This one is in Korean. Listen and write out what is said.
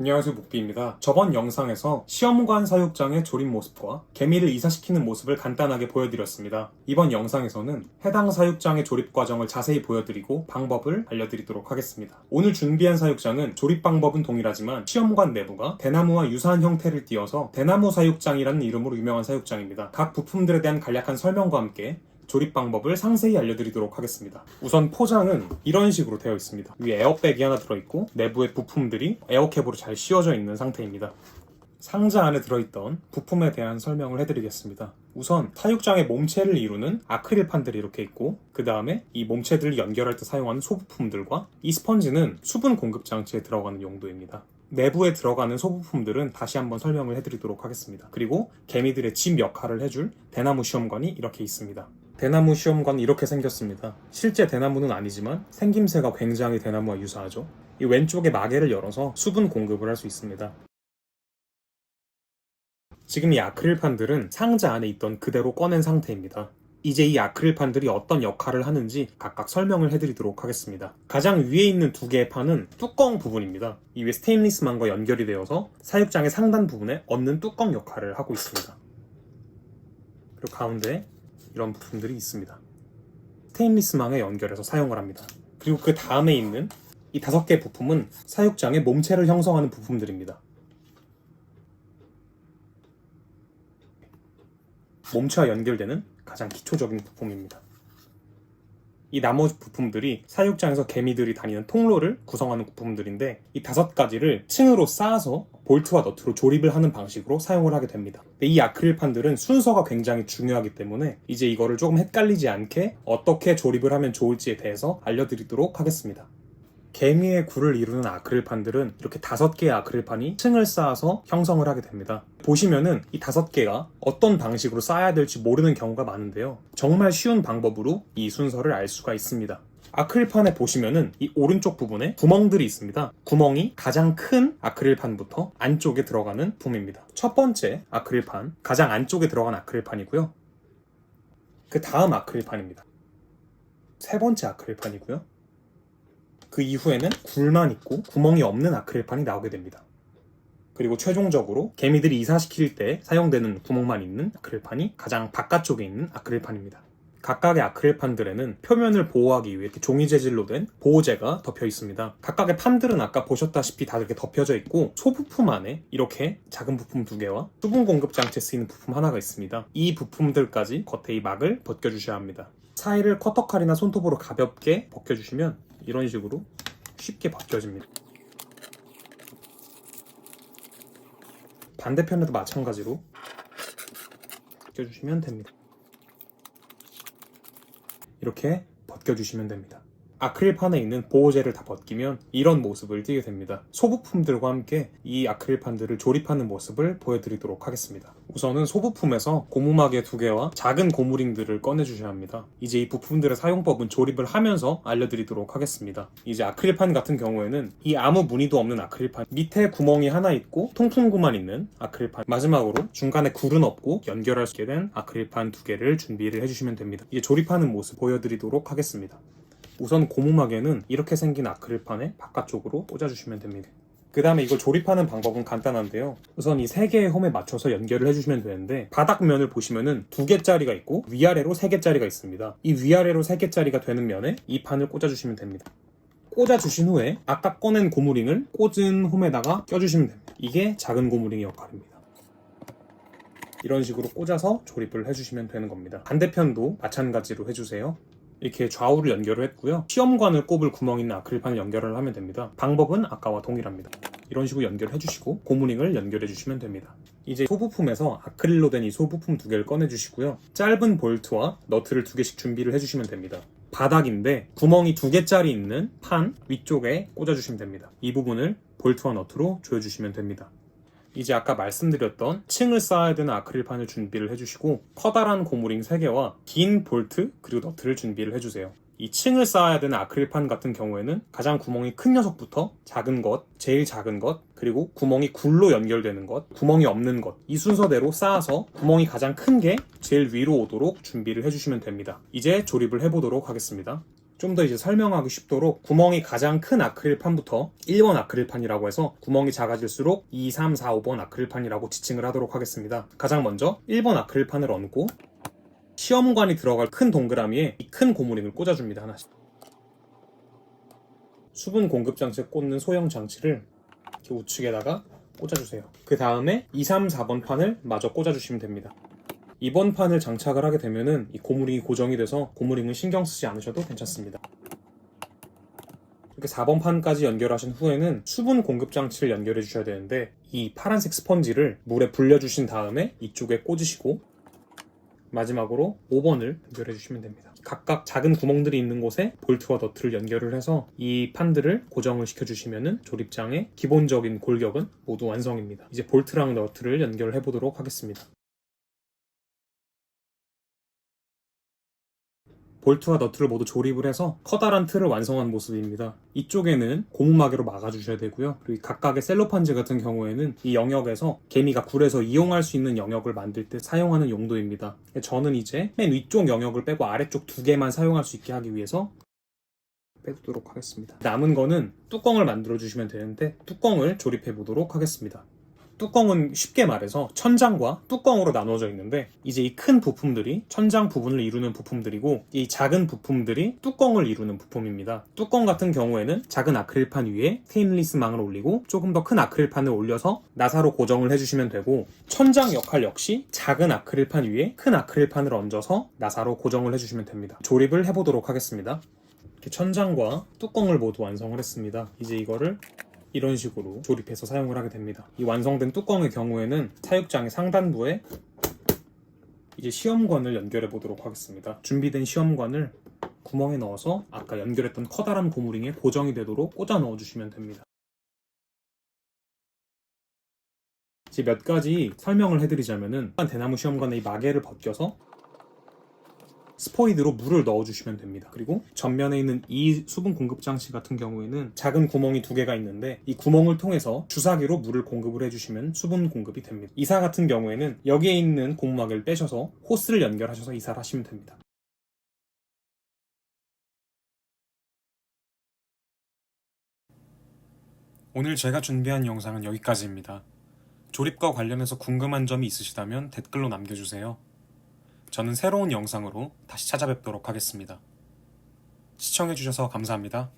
안녕하세요 목비입니다. 저번 영상에서 시험관 사육장의 조립 모습과 개미를 이사시키는 모습을 간단하게 보여드렸습니다. 이번 영상에서는 해당 사육장의 조립 과정을 자세히 보여드리고 방법을 알려드리도록 하겠습니다. 오늘 준비한 사육장은 조립 방법은 동일하지만 시험관 내부가 대나무와 유사한 형태를 띄어서 대나무 사육장이라는 이름으로 유명한 사육장입니다. 각 부품들에 대한 간략한 설명과 함께 조립 방법을 상세히 알려드리도록 하겠습니다. 우선 포장은 이런 식으로 되어 있습니다. 위에 에어백이 하나 들어있고 내부의 부품들이 에어캡으로 잘 씌워져 있는 상태입니다. 상자 안에 들어있던 부품에 대한 설명을 해드리겠습니다. 우선 사육장의 몸체를 이루는 아크릴판들이 이렇게 있고 그 다음에 이 몸체들을 연결할 때 사용하는 소부품들과 이 스펀지는 수분 공급 장치에 들어가는 용도입니다. 내부에 들어가는 소부품들은 다시 한번 설명을 해드리도록 하겠습니다. 그리고 개미들의 집 역할을 해줄 대나무 시험관이 이렇게 있습니다. 대나무 시험관은 이렇게 생겼습니다. 실제 대나무는 아니지만 생김새가 굉장히 대나무와 유사하죠. 이 왼쪽에 마개를 열어서 수분 공급을 할 수 있습니다. 지금 이 아크릴판들은 상자 안에 있던 그대로 꺼낸 상태입니다. 이제 이 아크릴판들이 어떤 역할을 하는지 각각 설명을 해드리도록 하겠습니다. 가장 위에 있는 두 개의 판은 뚜껑 부분입니다. 이 위에 스테인리스만과 연결이 되어서 사육장의 상단 부분에 얹는 뚜껑 역할을 하고 있습니다. 그리고 가운데 이런 부품들이 있습니다. 스테인리스망에 연결해서 사용을 합니다. 그리고 그 다음에 있는 이 다섯 개의 부품은 사육장의 몸체를 형성하는 부품들입니다. 몸체와 연결되는 가장 기초적인 부품입니다. 이 나머지 부품들이 사육장에서 개미들이 다니는 통로를 구성하는 부품들인데 이 다섯 가지를 층으로 쌓아서 볼트와 너트로 조립을 하는 방식으로 사용을 하게 됩니다. 이 아크릴판들은 순서가 굉장히 중요하기 때문에 이제 이거를 조금 헷갈리지 않게 어떻게 조립을 하면 좋을지에 대해서 알려드리도록 하겠습니다. 개미의 굴을 이루는 아크릴판들은 이렇게 다섯 개의 아크릴판이 층을 쌓아서 형성을 하게 됩니다. 보시면은 이 다섯 개가 어떤 방식으로 쌓아야 될지 모르는 경우가 많은데요. 정말 쉬운 방법으로 이 순서를 알 수가 있습니다. 아크릴판에 보시면은 이 오른쪽 부분에 구멍들이 있습니다. 구멍이 가장 큰 아크릴판부터 안쪽에 들어가는 부품입니다. 첫 번째 아크릴판, 가장 안쪽에 들어간 아크릴판이고요. 그 다음 아크릴판입니다. 세 번째 아크릴판이고요. 그 이후에는 굴만 있고 구멍이 없는 아크릴판이 나오게 됩니다. 그리고 최종적으로 개미들이 이사시킬 때 사용되는 구멍만 있는 아크릴판이 가장 바깥쪽에 있는 아크릴판입니다. 각각의 아크릴판들에는 표면을 보호하기 위해 이렇게 종이 재질로 된 보호제가 덮여 있습니다. 각각의 판들은 아까 보셨다시피 다 이렇게 덮여져 있고 소부품 안에 이렇게 작은 부품 두 개와 수분 공급 장치에 쓰이는 부품 하나가 있습니다. 이 부품들까지 겉에 이 막을 벗겨주셔야 합니다. 사이를 커터칼이나 손톱으로 가볍게 벗겨주시면 이런 식으로 쉽게 벗겨집니다. 반대편에도 마찬가지로 벗겨주시면 됩니다. 이렇게 벗겨주시면 됩니다. 아크릴판에 있는 보호제를 다 벗기면 이런 모습을 띠게 됩니다. 소부품들과 함께 이 아크릴판들을 조립하는 모습을 보여드리도록 하겠습니다. 우선은 소부품에서 고무마개 두 개와 작은 고무링들을 꺼내주셔야 합니다. 이제 이 부품들의 사용법은 조립을 하면서 알려드리도록 하겠습니다. 이제 아크릴판 같은 경우에는 이 아무 무늬도 없는 아크릴판 밑에 구멍이 하나 있고 통풍구만 있는 아크릴판 마지막으로 중간에 굴은 없고 연결할 수 있게 된 아크릴판 두 개를 준비를 해주시면 됩니다. 이제 조립하는 모습 보여드리도록 하겠습니다. 우선 고무막에는 이렇게 생긴 아크릴판에 바깥쪽으로 꽂아주시면 됩니다. 그 다음에 이걸 조립하는 방법은 간단한데요. 우선 이 세 개의 홈에 맞춰서 연결을 해주시면 되는데 바닥면을 보시면은 두 개짜리가 있고 위아래로 세 개짜리가 있습니다. 이 위아래로 세 개짜리가 되는 면에 이 판을 꽂아주시면 됩니다. 꽂아주신 후에 아까 꺼낸 고무링을 꽂은 홈에다가 껴주시면 됩니다. 이게 작은 고무링의 역할입니다. 이런 식으로 꽂아서 조립을 해주시면 되는 겁니다. 반대편도 마찬가지로 해주세요. 이렇게 좌우를 연결을 했고요. 시험관을 꼽을 구멍 있는 아크릴판을 연결을 하면 됩니다. 방법은 아까와 동일합니다. 이런 식으로 연결해 주시고 고무링을 연결해 주시면 됩니다. 이제 소부품에서 아크릴로 된 이 소부품 두 개를 꺼내 주시고요. 짧은 볼트와 너트를 두 개씩 준비를 해 주시면 됩니다. 바닥인데 구멍이 두 개짜리 있는 판 위쪽에 꽂아 주시면 됩니다. 이 부분을 볼트와 너트로 조여 주시면 됩니다. 이제 아까 말씀드렸던 층을 쌓아야 되는 아크릴판을 준비를 해주시고 커다란 고무링 3개와 긴 볼트 그리고 너트를 준비를 해주세요. 이 층을 쌓아야 되는 아크릴판 같은 경우에는 가장 구멍이 큰 녀석부터 작은 것, 제일 작은 것, 그리고 구멍이 굴로 연결되는 것, 구멍이 없는 것, 이 순서대로 쌓아서 구멍이 가장 큰 게 제일 위로 오도록 준비를 해주시면 됩니다. 이제 조립을 해보도록 하겠습니다. 좀 더 이제 설명하기 쉽도록 구멍이 가장 큰 아크릴판부터 1번 아크릴판이라고 해서 구멍이 작아질수록 2, 3, 4, 5번 아크릴판이라고 지칭을 하도록 하겠습니다. 가장 먼저 1번 아크릴판을 얹고 시험관이 들어갈 큰 동그라미에 이 큰 고무링을 꽂아줍니다. 하나씩. 수분 공급 장치에 꽂는 소형 장치를 이렇게 우측에다가 꽂아주세요. 그 다음에 2, 3, 4번 판을 마저 꽂아주시면 됩니다. 이번 판을 장착을 하게 되면은 이 고무링이 고정이 돼서 고무링은 신경 쓰지 않으셔도 괜찮습니다. 이렇게 4번 판까지 연결하신 후에는 수분 공급 장치를 연결해 주셔야 되는데 이 파란색 스펀지를 물에 불려 주신 다음에 이쪽에 꽂으시고 마지막으로 5번을 연결해 주시면 됩니다. 각각 작은 구멍들이 있는 곳에 볼트와 너트를 연결을 해서 이 판들을 고정을 시켜주시면 조립장의 기본적인 골격은 모두 완성입니다. 이제 볼트랑 너트를 연결해 보도록 하겠습니다. 볼트와 너트를 모두 조립을 해서 커다란 틀을 완성한 모습입니다. 이쪽에는 고무마개로 막아주셔야 되고요. 그리고 이 각각의 셀로판지 같은 경우에는 이 영역에서 개미가 굴에서 이용할 수 있는 영역을 만들 때 사용하는 용도입니다. 저는 이제 맨 위쪽 영역을 빼고 아래쪽 두 개만 사용할 수 있게 하기 위해서 빼두도록 하겠습니다. 남은 거는 뚜껑을 만들어 주시면 되는데 뚜껑을 조립해 보도록 하겠습니다. 뚜껑은 쉽게 말해서 천장과 뚜껑으로 나눠져 있는데 이제 이 큰 부품들이 천장 부분을 이루는 부품들이고 이 작은 부품들이 뚜껑을 이루는 부품입니다. 뚜껑 같은 경우에는 작은 아크릴판 위에 스테인리스 망을 올리고 조금 더 큰 아크릴판을 올려서 나사로 고정을 해주시면 되고 천장 역할 역시 작은 아크릴판 위에 큰 아크릴판을 얹어서 나사로 고정을 해주시면 됩니다. 조립을 해보도록 하겠습니다. 이렇게 천장과 뚜껑을 모두 완성을 했습니다. 이제 이거를 이런 식으로 조립해서 사용을 하게 됩니다. 이 완성된 뚜껑의 경우에는 사육장의 상단부에 이제 시험관을 연결해 보도록 하겠습니다. 준비된 시험관을 구멍에 넣어서 아까 연결했던 커다란 고무링에 고정이 되도록 꽂아 넣어 주시면 됩니다. 이제 몇 가지 설명을 해드리자면은 대나무 시험관에 이 마개를 벗겨서 스포이드로 물을 넣어주시면 됩니다. 그리고 전면에 있는 이 수분 공급 장치 같은 경우에는 작은 구멍이 두 개가 있는데 이 구멍을 통해서 주사기로 물을 공급을 해주시면 수분 공급이 됩니다. 이사 같은 경우에는 여기에 있는 고무막을 빼셔서 호스를 연결하셔서 이사를 하시면 됩니다. 오늘 제가 준비한 영상은 여기까지입니다. 조립과 관련해서 궁금한 점이 있으시다면 댓글로 남겨주세요. 저는 새로운 영상으로 다시 찾아뵙도록 하겠습니다. 시청해주셔서 감사합니다.